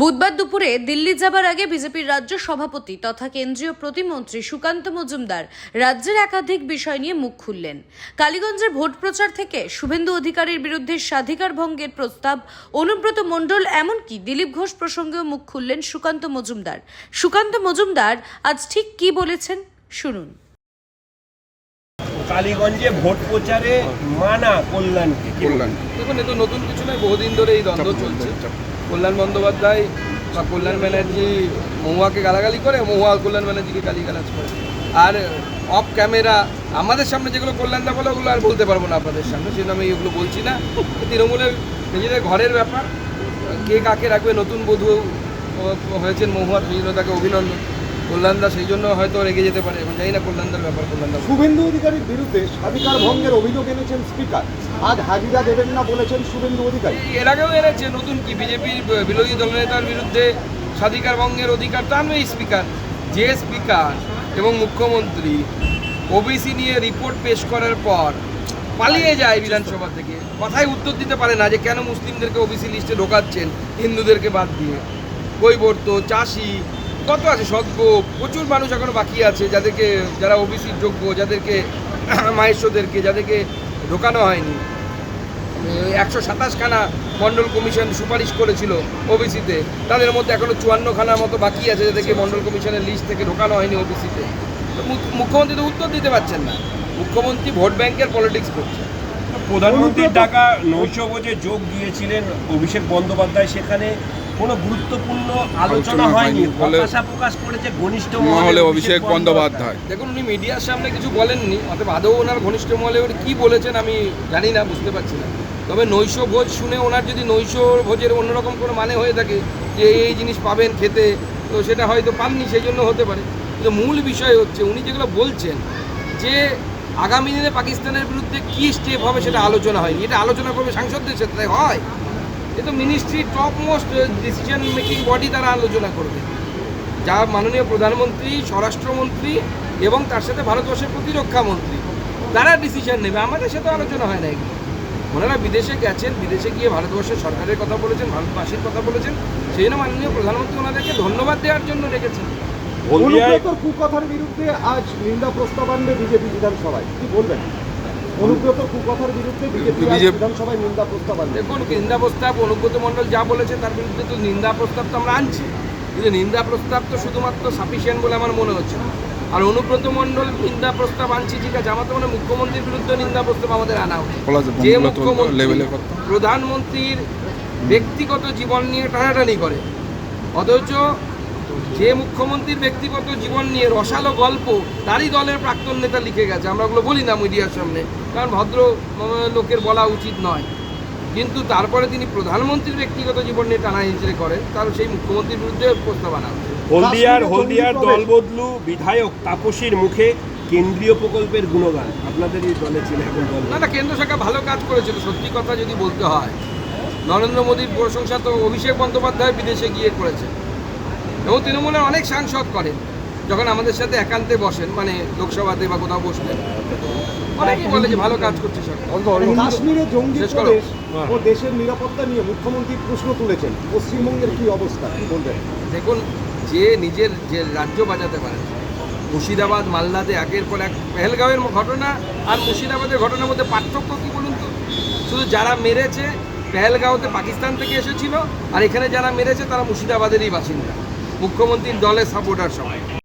বুধবার দুপুরে দিল্লি যাবার আগে বিজেপির রাজ্য সভাপতি তথা কেন্দ্রীয় প্রতিমন্ত্রী সুকান্ত মজুমদার রাজ্যের একাধিক বিষয় নিয়ে মুখ খুললেন। কালীগঞ্জের ভোট প্রচার থেকে শুভেন্দু অধিকারীর বিরুদ্ধে স্বাধিকার ভঙ্গের প্রস্তাব অনুব্রত মণ্ডল এমনকি দিলীপ ঘোষ প্রসঙ্গেও মুখ খুললেন সুকান্ত মজুমদার। সুকান্ত মজুমদার আজ ঠিক কি বলেছেন? শুনুন। কালীগঞ্জে ভোট প্রচারে মানা কল্যাণকে। কল্যাণ দেখুন এ তো নতুন কিছু নয় বহুদিন ধরে এই দ্বন্দ্ব চলছে। কল্যাণ বন্দ্যোপাধ্যায় বা কল্যাণ ব্যানার্জি মহুয়াকে গালাগালি করে, মহুয়া কল্যাণ ব্যানার্জিকে গালি গালাজ করে। আর অফ ক্যামেরা আমাদের সামনে যেগুলো কল্যাণদা বলে, ওগুলো আর বলতে পারব না আপনাদের সামনে, সেজন্য আমি এগুলো বলছি না। তৃণমূলের নিজেদের ঘরের ব্যাপার। কে কাকে রাখবে, নতুন বধূ হয়েছেন মহুয়া, সেই তাকে অভিনন্দন। কল্যাণদা সেই জন্য হয়তো রেগে যেতে পারে এখন জানি না কল্যাণদার ব্যাপার কল্যাণদা শুভেন্দু অধিকারীর বিরুদ্ধে স্বাধিকার ভঙ্গের অভিযোগ এনেছেন স্পিকার। আজ হাজিরা দেবেন না বলেছেন শুভেন্দু অধিকারী। এর আগেও এনেছে নতুন কি বিজেপির বিরোধী দলনেতার বিরুদ্ধে স্বাধিকার ভঙ্গের অধিকার তো আনবেই স্পিকার। যে স্পিকার এবং মুখ্যমন্ত্রী ওবিসি নিয়ে রিপোর্ট পেশ করার পর পালিয়ে যায় বিধানসভা থেকে। কথায় উত্তর দিতে পারে না যে কেন মুসলিমদেরকে ওবিসি লিস্টে ঢোকাচ্ছেন হিন্দুদেরকে বাদ দিয়ে। কৈবর্ত চাষি কত আছে? সদ্য প্রচুর মানুষ এখনও বাকি আছে যাদেরকে, যারা ওবিসির যোগ্য, যাদেরকে মাহেশ্বরদেরকে, যাদেরকে ঢোকানো হয়নি। একশো সাতাশখানা মণ্ডল কমিশন সুপারিশ করেছিল ওবিসিতে তাদের মধ্যে এখনও চুয়ান্ন খানার মতো বাকি আছে যাদেরকে মণ্ডল কমিশনের লিস্ট থেকে ঢোকানো হয়নি ওবিসিতে মুখ্যমন্ত্রী তো উত্তর দিতে পারছেন না। মুখ্যমন্ত্রী ভোট ব্যাংকের পলিটিক্স করছে। প্রধানমন্ত্রীর ডাকা নৈশভোজে যোগ দিয়েছিলেন অভিষেক বন্দ্যোপাধ্যায়। সেখানে কোনো গুরুত্বপূর্ণ আলোচনা হয়নি হতাশা প্রকাশ করেছে ঘনিষ্ঠ মহলে অভিষেক বন্দ্যোপাধ্যায়। দেখুন উনি মিডিয়ার সামনে কিছু বলেননি অতএব আদৌ ওনার ঘনিষ্ঠ মহলে উনি কী বলেছেন আমি জানি না বুঝতে পারছি না। তবে নৈশ ভোজ শুনে ওনার যদি নৈশ ভোজের অন্যরকম কোনো মানে হয়ে থাকে যে এই এই জিনিস পাবেন খেতে তো সেটা হয়তো পাননি সেই জন্য হতে পারে। কিন্তু মূল বিষয় হচ্ছে উনি যেগুলো বলছেন যে আগামী দিনে পাকিস্তানের বিরুদ্ধে কী স্টেপ হবে সেটা আলোচনা হয়নি। এটা আলোচনা করবে সাংসদদের সাথে হয়। এ তো ministry top most decision making body তারা আলোচনা করবে। যা মাননীয় প্রধানমন্ত্রী স্বরাষ্ট্রমন্ত্রী এবং তার সাথে ভারতবর্ষের প্রতিরক্ষা মন্ত্রী তারা ডিসিশন নেবে। আমাদের সাথে আলোচনা হয় না এগুলো। ওনারা বিদেশে গেছেন বিদেশে গিয়ে ভারতবর্ষের সরকারের কথা বলেছেন ভারতবাসীর কথা বলেছেন। সেই জন্য মাননীয় প্রধানমন্ত্রী ওনাদেরকে ধন্যবাদ দেওয়ার জন্য রেখেছেন। কুকথার বিরুদ্ধে আজ নিন্দা প্রস্তাব আনবে বিজেপি বিধানসভায়। কি বলবেন? অনুব্রতর কুকথার বিরুদ্ধে বিজেপি বিধানসভায় নিন্দা প্রস্তাব আনবে দেখুন নিন্দা প্রস্তাব অনুব্রত মণ্ডল যা বলেছে তার বিরুদ্ধে তো নিন্দা প্রস্তাব তো আমরা আনছি। কিন্তু নিন্দা প্রস্তাব তো শুধুমাত্র সাফিসিয়েন্ট বলে আমার মনে হচ্ছে না। আর অনুব্রত মণ্ডল নিন্দা প্রস্তাব আনছি ঠিক আছে আমার তো মানে মুখ্যমন্ত্রীর বিরুদ্ধে নিন্দা প্রস্তাব আমাদের আনা উচিত যে মুখ্যমন্ত্রী প্রধানমন্ত্রীর ব্যক্তিগত জীবন নিয়ে টানাটানি করে অথচ যে মুখ্যমন্ত্রীর ব্যক্তিগত জীবন নিয়ে রসালো গল্প তারই দলের প্রাক্তন নেতা লিখে গেছে। আমরা ওগুলো বলি না মিডিয়ার সামনে কারণ ভদ্র লোকের বলা উচিত নয়। কিন্তু তারপরে তিনি প্রধানমন্ত্রীর ব্যক্তিগত জীবন নিয়ে টানা হিচড়ে করেন তার সেই মুখ্যমন্ত্রীর বিরুদ্ধে প্রস্তাব আনা হলদিয়ার হলদিয়ার প্রবেশ। দলবদলু বিধায়ক তাপসীর মুখে কেন্দ্রীয় প্রকল্পের গুণগান। আপনাদের এই দলে ছিল এখন না না কেন্দ্র সরকার ভালো কাজ করেছিল সত্যি কথা যদি বলতে হয়। নরেন্দ্র মোদীর প্রশংসা তো অভিষেক বন্দ্যোপাধ্যায় বিদেশে গিয়ে করেছে। এবং তৃণমূলের অনেক সাংসদ করেন যখন আমাদের সাথে একান্তে বসেন মানে লোকসভাতে বা কোথাও বসলেন। অনেকেই বলে যে ভালো কাজ করছে সরকার। কাশ্মীরে জঙ্গি শেষ ও দেশের নিরাপত্তা নিয়ে মুখ্যমন্ত্রী প্রশ্ন তুলেছেন। পশ্চিমবঙ্গের কি অবস্থা কি বলবেন? দেখুন যে নিজের যে রাজ্য বাঁচাতে পারে মুর্শিদাবাদ মালদাতে একের পর এক পেহেলগাঁওয়ের ঘটনা আর মুর্শিদাবাদের ঘটনার মধ্যে পার্থক্য কি বলুন তো? শুধু যারা মেরেছে পেহেলগাঁওতে পাকিস্তান থেকে এসেছিল আর এখানে যারা মেরেছে তারা মুর্শিদাবাদেরই বাসিন্দা। মুখ্যমন্ত্রীর দলের সাপোর্টার সবাই।